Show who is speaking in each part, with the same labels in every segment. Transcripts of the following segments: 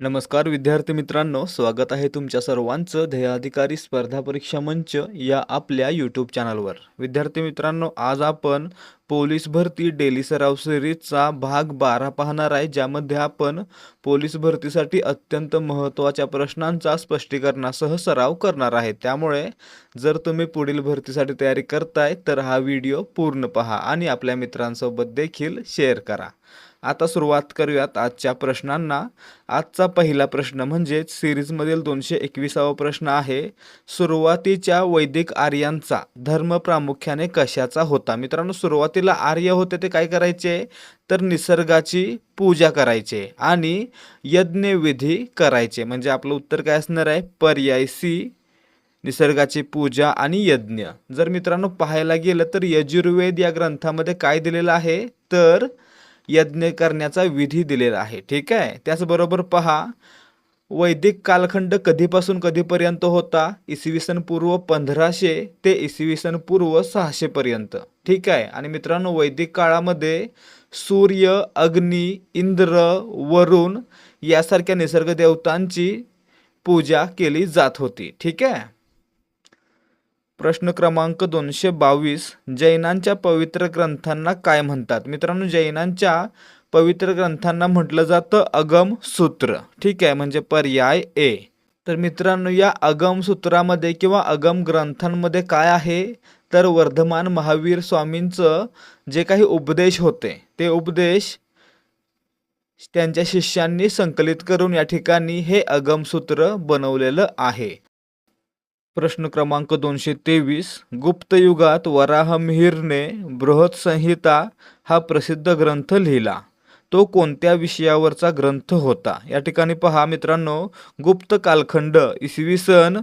Speaker 1: नमस्कार विद्यार्थी मित्रांनो स्वागत आहे तुमच्या सर्वांचं ध्येयाधिकारी स्पर्धा परीक्षा मंच या आपल्या यूट्यूब चॅनलवर विद्यार्थी मित्रांनो आज आपण पोलीस भरती डेली सराव सिरीजचा भाग बारा पाहणार आहे ज्यामध्ये आपण पोलीस भरतीसाठी अत्यंत महत्त्वाच्या प्रश्नांचा स्पष्टीकरणासह सराव करणार आहे. त्यामुळे जर तुम्ही पुढील भरतीसाठी तयारी करताय तर हा व्हिडिओ पूर्ण पहा आणि आपल्या मित्रांसोबत देखील शेअर करा. आता सुरुवात करूयात आजच्या प्रश्नांना. आजचा पहिला प्रश्न म्हणजेच सिरीजमधील दोनशे एकविसावा प्रश्न आहे सुरुवातीच्या वैदिक आर्यांचा धर्म प्रामुख्याने कशाचा होता? मित्रांनो सुरुवातीला आर्य होते ते काय करायचे? तर निसर्गाची पूजा करायचे आणि यज्ञविधी करायचे. म्हणजे आपलं उत्तर काय असणार आहे? पर्याय सी निसर्गाची पूजा आणि यज्ञ. जर मित्रांनो पाहायला गेलं तर यजुर्वेद या ग्रंथामध्ये काय दिलेलं आहे? तर यज्ञ करण्याचा विधी दिलेला आहे. ठीक आहे? त्याचबरोबर पहा वैदिक कालखंड कधीपासून कधीपर्यंत होता? इसवी सन पूर्व पंधराशे ते इसवी सन पूर्व सहाशेपर्यंत ठीक आहे? आणि मित्रांनो वैदिक काळामध्ये सूर्य अग्नी इंद्र वरुण यासारख्या निसर्ग देवतांची पूजा केली जात होती. ठीक आहे? प्रश्न क्रमांक दोनशे बावीस जैनांच्या पवित्र ग्रंथांना काय म्हणतात? मित्रांनो जैनांच्या पवित्र ग्रंथांना म्हटलं जातं अगम सूत्र. ठीक आहे म्हणजे पर्याय ए. तर मित्रांनो या अगम सूत्रामध्ये किंवा अगम ग्रंथांमध्ये काय आहे? तर वर्धमान महावीर स्वामींचं जे काही उपदेश होते ते उपदेश त्यांच्या शिष्यांनी संकलित करून या ठिकाणी हे अगमसूत्र बनवलेलं आहे. प्रश्न क्रमांक दोनशे तेवीस गुप्तयुगात वराहमिहिरने बृहत संहिता हा प्रसिद्ध ग्रंथ लिहिला. तो कोणत्या विषयावरचा ग्रंथ होता? या ठिकाणी पहा मित्रांनो गुप्त कालखंड इसवी सन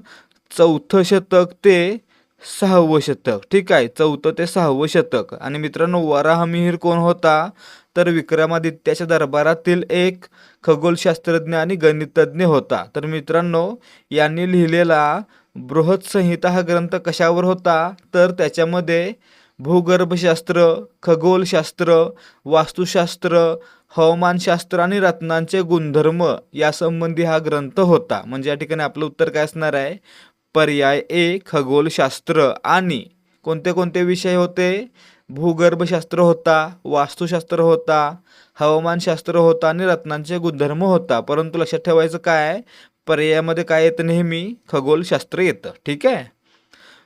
Speaker 1: चौथं शतक ते सहावं शतक. ठीक आहे चौथं ते सहावं शतक. आणि मित्रांनो वराहमिहीर कोण होता? तर विक्रमादित्याच्या दरबारातील एक खगोलशास्त्रज्ञ आणि गणितज्ञ होता. तर मित्रांनो यांनी लिहिलेला बृहत संहिता हा ग्रंथ कशावर होता? तर त्याच्यामध्ये भूगर्भशास्त्र खगोलशास्त्र वास्तुशास्त्र हवामानशास्त्र आणि रत्नांचे गुणधर्म यासंबंधी हा ग्रंथ होता. म्हणजे या ठिकाणी आपलं उत्तर काय असणार आहे? पर्याय ए खगोलशास्त्र आणि कोणते कोणते विषय होते? भूगर्भशास्त्र होता वास्तुशास्त्र होता हवामानशास्त्र होता आणि रत्नांचे गुणधर्म होता. परंतु लक्षात ठेवायचं काय? पर्यायामध्ये काय येतं नेहमी? खगोलशास्त्र येतं. ठीक आहे?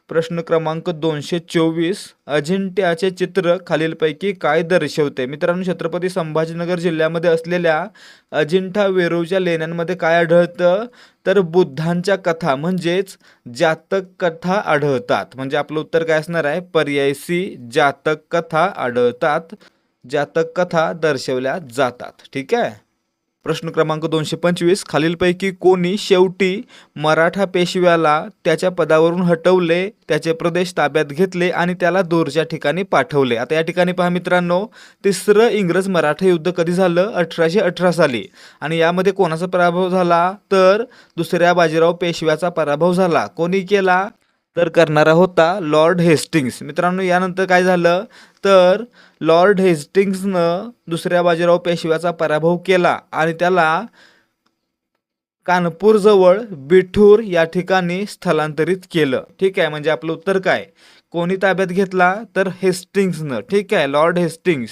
Speaker 1: प्रश्न क्रमांक दोनशे चोवीस. अजिंठ्याचे चित्र खालीलपैकी काय दर्शवते? मित्रांनो छत्रपती संभाजीनगर जिल्ह्यामध्ये असलेल्या अजिंठा वेरूळच्या लेण्यांमध्ये काय आढळतं? तर बुद्धांच्या कथा म्हणजेच जातक कथा आढळतात. म्हणजे आपलं उत्तर काय असणार आहे? पर्याय सी जातक कथा आढळतात. जातक कथा दर्शवल्या जातात. ठीक आहे? प्रश्न क्रमांक दोनशे पंचवीस. खालीलपैकी कोणी शेवटी मराठा पेशव्याला त्याच्या पदावरून हटवले त्याचे प्रदेश ताब्यात घेतले आणि त्याला दूरच्या ठिकाणी पाठवले. आता या ठिकाणी पहा मित्रांनो तिसरं इंग्रज मराठा युद्ध कधी झालं? अठराशे अठरा साली. आणि यामध्ये कोणाचा पराभव झाला? तर दुसऱ्या बाजीराव पेशव्याचा पराभव झाला. कोणी केला? तर करणारा होता लॉर्ड हेस्टिंग्स. मित्रांनो यानंतर काय झालं? तर लॉर्ड हेस्टिंग्सनं दुसऱ्या बाजीराव पेशव्याचा पराभव केला आणि त्याला कानपूरजवळ बिठूर या ठिकाणी स्थलांतरित केलं. ठीक आहे म्हणजे आपलं उत्तर काय? कोणी ताब्यात घेतला? तर हेस्टिंग्सनं. ठीक आहे लॉर्ड हेस्टिंग्स.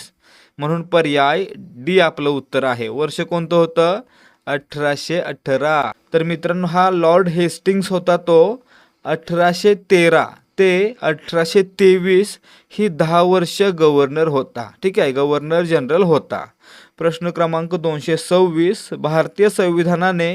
Speaker 1: म्हणून पर्याय डी आपलं उत्तर आहे. वर्ष कोणतं होतं? अठराशे अठरा. तर मित्रांनो हा लॉर्ड हेस्टिंग्स होता तो अठराशे तेरा ते अठराशे तेवीस ही दहा वर्ष गव्हर्नर होता. ठीक आहे गव्हर्नर जनरल होता. प्रश्न क्रमांक दोनशे सव्वीस भारतीय संविधानाने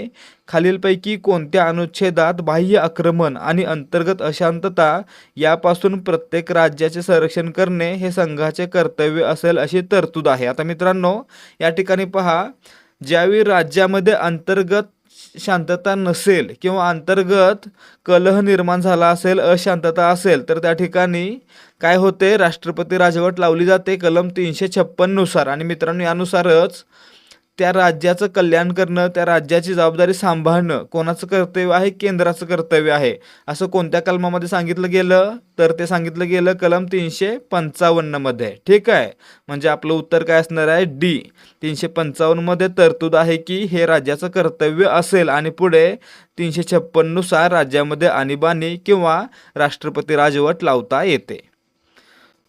Speaker 1: खालीलपैकी कोणत्या अनुच्छेदात बाह्य आक्रमण आणि अंतर्गत अशांतता यापासून प्रत्येक राज्याचे संरक्षण करणे हे संघाचे कर्तव्य असेल अशी तरतूद आहे. आता मित्रांनो या ठिकाणी पहा ज्यावेळी राज्यामध्ये अंतर्गत शांतता नसेल किंवा अंतर्गत कलह निर्माण झाला असेल अशांतता असेल तर त्या ठिकाणी काय होते? राष्ट्रपती राजवट लावली जाते कलम तीनशे छप्पननुसार आणि मित्रांनो यानुसारच त्या राज्याचं कल्याण करणं त्या राज्याची जबाबदारी सांभाळणं कोणाचं कर्तव्य आहे? केंद्राचं कर्तव्य आहे. असं कोणत्या कलमामध्ये सांगितलं गेलं? तर ते सांगितलं गेलं कलम तीनशे पंचावन्नमध्ये ठीक आहे? म्हणजे आपलं उत्तर काय असणार आहे? डी. तीनशे पंचावन्नमध्ये तरतूद आहे की हे राज्याचं कर्तव्य असेल आणि पुढे तीनशे छप्पननुसार राज्यामध्ये आणीबाणी किंवा राष्ट्रपती राजवट लावता येते.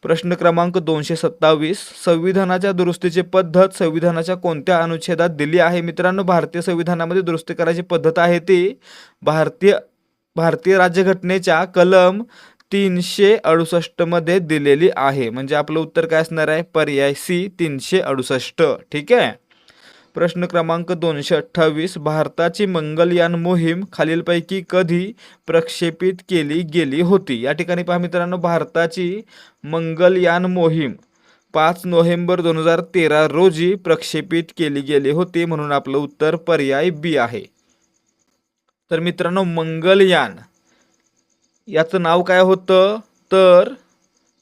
Speaker 1: प्रश्न क्रमांक दोनशे सत्तावीस. संविधानाच्या दुरुस्तीची पद्धत संविधानाच्या कोणत्या अनुच्छेदात दिली आहे? मित्रांनो भारतीय संविधानामध्ये दुरुस्ती करायची पद्धत आहे ती भारतीय भारतीय राज्यघटनेच्या कलम तीनशे अडुसष्टमध्ये दिलेली आहे. म्हणजे आपलं उत्तर काय असणार आहे? पर्याय सी तीनशे अडुसष्ट. ठीक आहे? प्रश्न क्रमांक दोनशे अठ्ठावीस भारताची मंगलयान मोहीम खालीलपैकी कधी प्रक्षेपित केली गेली होती? या ठिकाणी पहा मित्रांनो भारताची मंगलयान मोहीम पाच नोव्हेंबर दोन हजार तेरा रोजी प्रक्षेपित केली गेली होती म्हणून आपलं उत्तर पर्याय बी आहे. तर मित्रांनो मंगलयान याचं नाव काय होतं? तर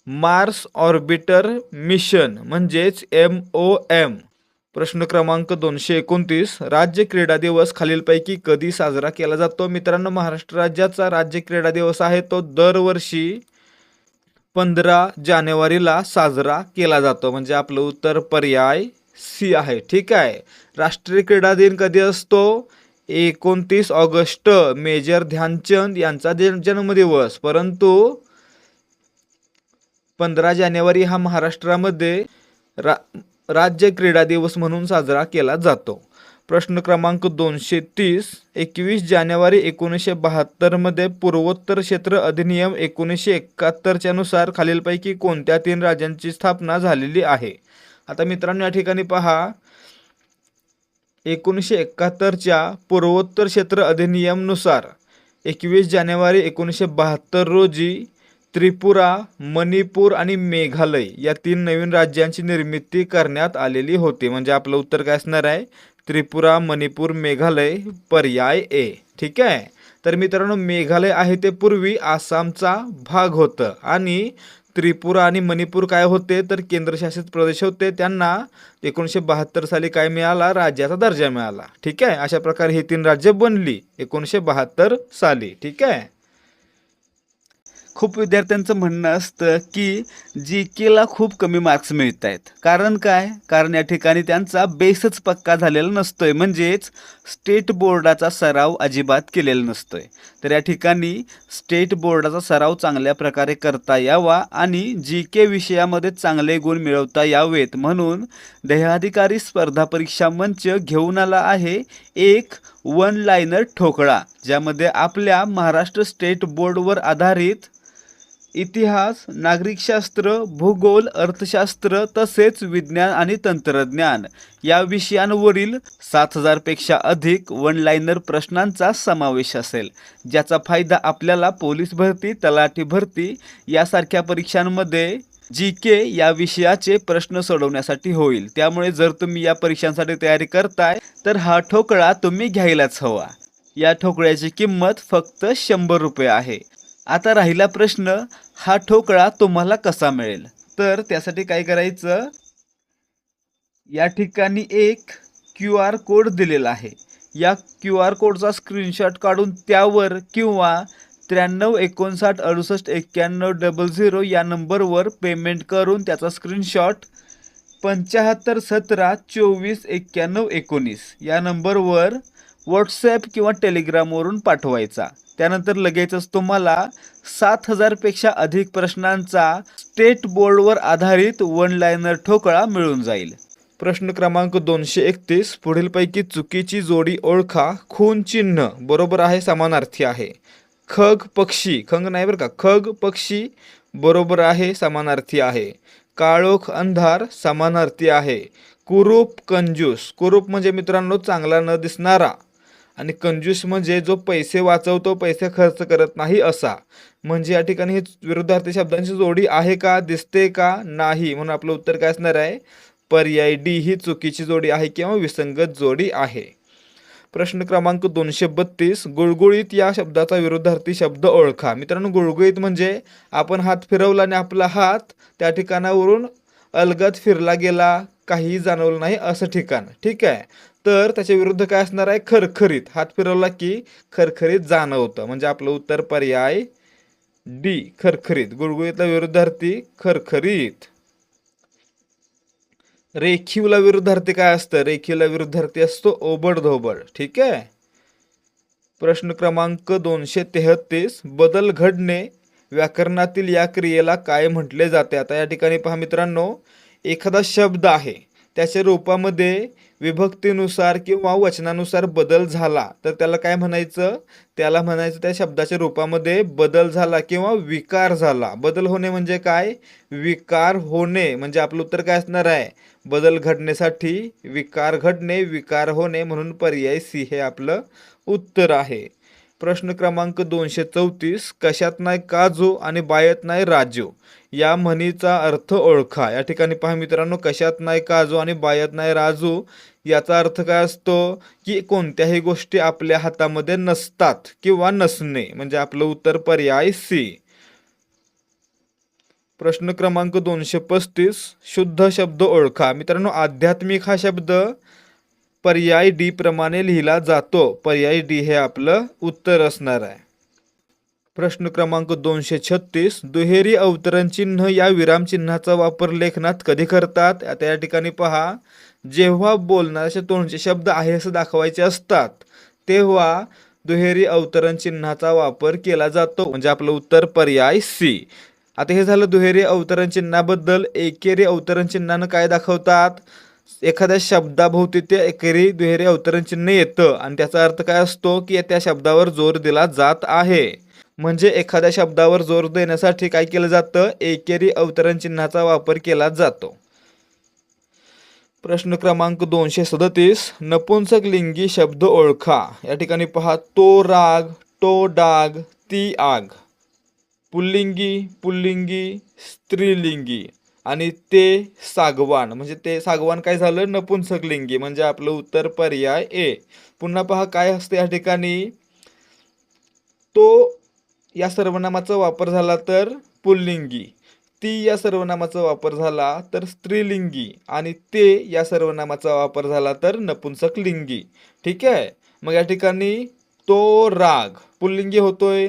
Speaker 1: मार्स ऑर्बिटर मिशन म्हणजेच एम ओ एम. प्रश्न क्रमांक दोनशे एकोणतीस राज्य क्रीडा दिवस खालीलपैकी कधी साजरा केला जातो? मित्रांनो महाराष्ट्र राज्याचा राज्य क्रीडा दिवस आहे तो दरवर्षी पंधरा जानेवारीला साजरा केला जातो. म्हणजे आपलं उत्तर पर्याय सी आहे. ठीक आहे? राष्ट्रीय क्रीडा दिन कधी असतो? एकोणतीस ऑगस्ट मेजर ध्यानचंद यांचा जन्मदिवस. परंतु पंधरा जानेवारी हा महाराष्ट्रामध्ये रा राज्य क्रीडा दिवस म्हणून साजरा केला जातो. प्रश्न क्रमांक दोनशे तीस एकवीस जानेवारी एकोणीसशे बहात्तरमध्ये पूर्वोत्तर क्षेत्र अधिनियम एकोणीसशे एकाहत्तरच्या नुसार खालीलपैकी कोणत्या तीन राज्यांची स्थापना झालेली आहे? आता मित्रांनो या ठिकाणी पहा. एकोणीसशे एकाहत्तरच्या पूर्वोत्तर क्षेत्र अधिनियमनुसार एकवीस जानेवारी एकोणीसशे बहात्तर रोजी त्रिपुरा मणिपूर आणि मेघालय या तीन नवीन राज्यांची निर्मिती करण्यात आलेली होती. म्हणजे आपलं उत्तर काय असणार आहे? त्रिपुरा मणिपूर मेघालय पर्याय ए. ठीक आहे? तर मित्रांनो मेघालय आहे ते पूर्वी आसामचा भाग होतं. आणि त्रिपुरा आणि मणिपूर काय होते? तर केंद्रशासित प्रदेश होते. त्यांना एकोणीसशे बहात्तर साली काय मिळाला? राज्याचा दर्जा मिळाला. ठीक आहे? अशा प्रकारे ही तीन राज्य बनली एकोणीसशे बहात्तर साली. ठीक आहे?
Speaker 2: खूप विद्यार्थ्यांचं म्हणणं असतं की जी केला खूप कमी मार्क्स मिळत आहेत कारण काय? कारण या ठिकाणी त्यांचा बेसच पक्का झालेला नसतोय. म्हणजेच स्टेट बोर्डाचा सराव अजिबात केलेला नसतोय. तर या ठिकाणी स्टेट बोर्डाचा सराव चांगल्या प्रकारे करता यावा आणि जी के विषयामध्ये चांगले गुण मिळवता यावेत. म्हणून देहाधिकारी स्पर्धा परीक्षा मंच घेऊन आला आहे एक वन लाईनर ठोकळा ज्यामध्ये आपल्या महाराष्ट्र स्टेट बोर्डवर आधारित इतिहास नागरिकशास्त्र भूगोल अर्थशास्त्र तसेच विज्ञान आणि तंत्रज्ञान. या विषयांवरील सात हजारपेक्षा अधिक वन लाईनर प्रश्नांचा समावेश असेल. ज्याचा फायदा आपल्याला पोलीस भरती तलाठी भरती यासारख्या परीक्षांमध्ये जी के या विषयाचे प्रश्न सोडवण्यासाठी होईल. त्यामुळे जर तुम्ही या परीक्षांसाठी तयारी करताय तर हा ठोकळा तुम्ही घ्यायलाच हवा. या ठोकळ्याची किंमत फक्त शंभर रुपये आहे. आता राहिला प्रश्न हा ठोकळा तुम्हाला कसा मिळेल? तर त्यासाठी काय करायचं? या ठिकाणी एक क्यू आर कोड दिलेला आहे. या क्यू आर कोडचा स्क्रीनशॉट काढून त्यावर किंवा त्र्याण्णव एकोणसाठ अडुसष्ट एक्क्याण्णव डबल झिरो या नंबरवर पेमेंट करून त्याचा स्क्रीनशॉट पंच्याहत्तर सतरा चोवीस एक्क्याण्णव एकोणीस या नंबरवर व्हॉट्सॲप किंवा टेलिग्रामवरून पाठवायचा. त्यानंतर लगेचच तुम्हाला सात हजारपेक्षा अधिक प्रश्नांचा स्टेट बोर्डवर आधारित वन लायनर ठोकळा मिळून जाईल.
Speaker 1: प्रश्न क्रमांक दोनशे एकतीस पुढीलपैकी चुकीची जोडी ओळखा खून चिन्ह बरोबर आहे समानार्थी आहे. खग पक्षी खंग नाही बरं का खग पक्षी बरोबर आहे समानार्थी आहे. काळोख अंधार समानार्थी आहे. कुरूप कंजूस कुरूप म्हणजे मित्रांनो चांगला न दिसणारा. आणि कंजूस म्हणजे जो पैसे वाचवतो पैसे खर्च करत नाही असा. म्हणजे या ठिकाणी ही विरुद्धार्थी शब्दांची जोडी आहे का दिसते का? नाही. म्हणून आपलं उत्तर काय असणार आहे? पर्याय डी ही चुकीची जोडी आहे किंवा विसंगत जोडी आहे. प्रश्न क्रमांक दोनशे बत्तीस गुळगुळीत या शब्दाचा विरुद्धार्थी शब्द ओळखा. मित्रांनो गुळगुळीत म्हणजे आपण हात फिरवला आणि आपला हात त्या ठिकाणावरून अलगद फिरला गेला. काहीही जाणवलं नाही असं ठिकाण. ठीक आहे? तर त्याच्या विरुद्ध काय असणार आहे? खरखरीत. हात फिरवला की खरखरीत जाणवतं. म्हणजे आपलं उत्तर पर्याय डी खरखरीत. गुळगुळीतला विरुद्धार्थी खरखरीत. रेखीवला विरुद्धार्थी काय असतं? रेखीवला विरुद्धार्थी असतो ओबड धोबड ठीक आहे? प्रश्न क्रमांक दोनशे तेहतीस. बदल घडणे व्याकरणातील या क्रियेला काय म्हटले जाते? आता या ठिकाणी पहा मित्रांनो. एखादा शब्द आहे त्याच्या रूपामध्ये विभक्तीनुसार किंवा वचनानुसार बदल झाला तर त्याला काय म्हणायचं? त्याला म्हणायचं त्या शब्दाच्या रूपामध्ये बदल झाला किंवा विकार झाला. बदल होणे म्हणजे काय? विकार होणे. म्हणजे आपलं उत्तर काय असणार आहे? बदल घडण्यासाठी विकार घडणे विकार होणे म्हणून पर्याय सी हे आपलं उत्तर आहे. प्रश्न क्रमांक दोनशे चौतीस कशात नाही काजू आणि बायत नाही राजू? या म्हणीचा अर्थ ओळखा. या ठिकाणी पहा मित्रांनो कशात नाही काजू आणि बायत नाही राजू? याचा अर्थ काय असतो की कोणत्याही गोष्टी आपल्या हातामध्ये नसतात किंवा नसणे. म्हणजे आपलं उत्तर पर्याय सी प्रश्न क्रमांक दोनशे पस्तीस शुद्ध शब्द ओळखा. मित्रांनो आध्यात्मिक हा शब्द पर्याय डी प्रमाणे लिहिला जातो. पर्याय डी हे आपलं उत्तर असणार आहे. प्रश्न क्रमांक दोनशे छत्तीस. दुहेरी अवतरण चिन्ह या विरामचिन्हाचा वापर लेखनात कधी करतात? आता या ठिकाणी पहा. जेव्हा बोलणाऱ्याच्या तोंडचे शब्द आहे असं दाखवायचे असतात तेव्हा दुहेरी अवतरण चिन्हाचा वापर केला जातो. म्हणजे आपलं उत्तर पर्याय सी. आता हे झालं दुहेरी अवतरण चिन्हाबद्दल. एकेरी अवतरण चिन्हानं काय दाखवतात? एखाद्या शब्दाभोवती ते एकेरी दुहेरी अवतरण चिन्ह येतं. आणि त्याचा अर्थ काय असतो की त्या शब्दावर जोर दिला जात आहे. म्हणजे एखाद्या शब्दावर जोर देण्यासाठी काय केलं जातं? एकेरी अवतरण चिन्हाचा वापर केला जातो. प्रश्न क्रमांक दोनशे सदतीस. नपुंसक लिंगी शब्द ओळखा. या ठिकाणी पहा तो राग तो डाग ती आग. पुल्लिंगी पुल्लिंगी स्त्रीलिंगी. आणि ते सागवान म्हणजे ते सागवान काय झालं? नपुंसकलिंगी म्हणजे आपलं उत्तर पर्याय ए पुन्हा पहा काय असते या ठिकाणी. तो या सर्वनामाचा वापर झाला तर पुल्लिंगी. ती या सर्वनामाचा वापर झाला तर स्त्रीलिंगी. आणि ते या सर्वनामाचा वापर झाला तर नपुंसकलिंगी ठीक आहे? मग या ठिकाणी तो राग पुल्लिंगी होतोय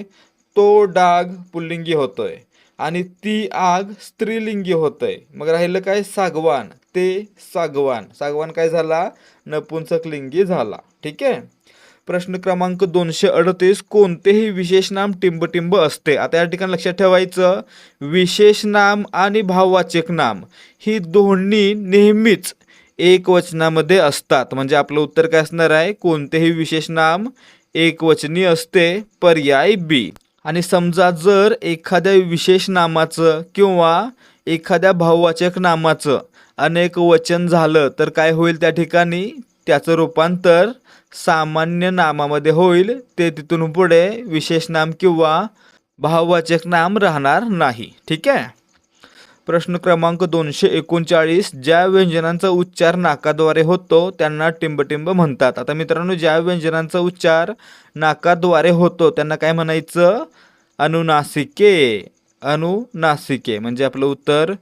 Speaker 1: तो डाग पुल्लिंगी होतोय. आणि ती आग स्त्रीलिंगी होतंय. मग राहिलं काय? सागवान. ते सागवान. सागवान काय झाला? नपुंसक लिंगी झाला. ठीक आहे? प्रश्न क्रमांक दोनशे अडतीस. कोणतेही विशेष नाम टिंबटिंब असते. आता या ठिकाणी लक्षात ठेवायचं. विशेष नाम आणि भाववाचक नाम ही दोन्ही नेहमीच एक वचनामध्ये असतात. म्हणजे आपलं उत्तर काय असणार आहे? कोणतेही विशेष नाम एकवचनी असते. पर्याय बी आणि समजा जर एखाद्या विशेष नामाचं किंवा एखाद्या भाववाचक नामाचं अनेक वचन झालं तर काय होईल त्या ठिकाणी? त्याचं रूपांतर सामान्य नामामध्ये होईल. ते तिथून पुढे विशेष नाम किंवा भाववाचक नाम राहणार नाही. ठीक आहे? प्रश्न क्रमांक दोनशे एकोणचाळीस ज्या व्यंजनांचा उच्चार नाकाद्वारे होतो त्यांना टिंबटिंब म्हणतात. आता मित्रांनो ज्या व्यंजनांचा उच्चार नाकाद्वारे होतो त्यांना काय म्हणायचं? अनुनासिके. अनुनासिके म्हणजे आपलं उत्तर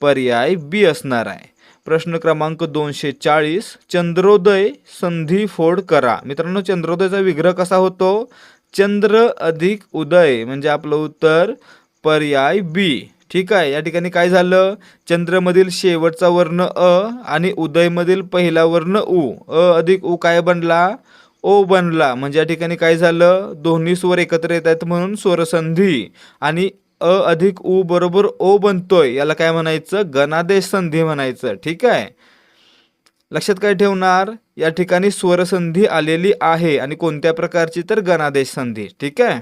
Speaker 1: पर्याय बी असणार आहे. प्रश्न क्रमांक दोनशे चाळीस चंद्रोदय संधी फोड करा. मित्रांनो चंद्रोदयचा विग्रह कसा होतो? चंद्र अधिक उदय म्हणजे आपलं उत्तर पर्याय बी. ठीक आहे. या ठिकाणी काय झालं? चंद्रमधील शेवटचा वर्ण अ आणि उदयमधील पहिला वर्ण उ. अ अधिक उ काय बनला? ओ बनला. म्हणजे या ठिकाणी काय झालं? दोन्ही स्वर एकत्र येत आहेत म्हणून स्वरसंधी. आणि अ अधिक उ बरोबर ओ बनतोय. याला काय म्हणायचं? गणादेश संधी म्हणायचं. ठीक आहे. लक्षात काय ठेवणार? या ठिकाणी स्वरसंधी आलेली आहे. आणि कोणत्या प्रकारची? तर गणादेश संधी. ठीक आहे.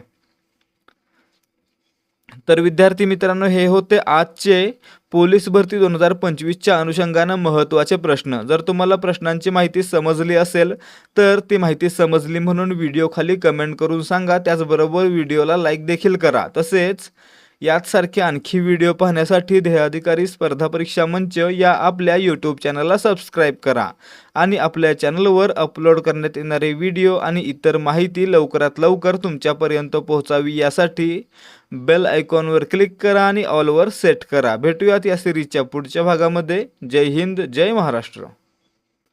Speaker 1: तर विद्यार्थी मित्रांनो हे होते आजचे पोलीस भरती दोन हजार पंचवीसच्या अनुषंगानं महत्त्वाचे प्रश्न. जर तुम्हाला प्रश्नांची माहिती समजली असेल तर ती माहिती समजली म्हणून व्हिडिओ खाली कमेंट करून सांगा. त्याचबरोबर व्हिडिओला लाईक देखील करा. तसेच याचसारखे आणखी व्हिडिओ पाहण्यासाठी ध्येयाधिकारी स्पर्धा परीक्षा मंच या आपल्या यूट्यूब चॅनलला सबस्क्राईब करा. आणि आपल्या चॅनलवर अपलोड करण्यात येणारे व्हिडिओ आणि इतर माहिती लवकरात लवकर तुमच्यापर्यंत पोहोचावी यासाठी बेल आयकॉनवर क्लिक करा आणि ऑलवर सेट करा. भेटूयात या सिरीजच्या पुढच्या भागामध्ये. जय हिंद जय महाराष्ट्र.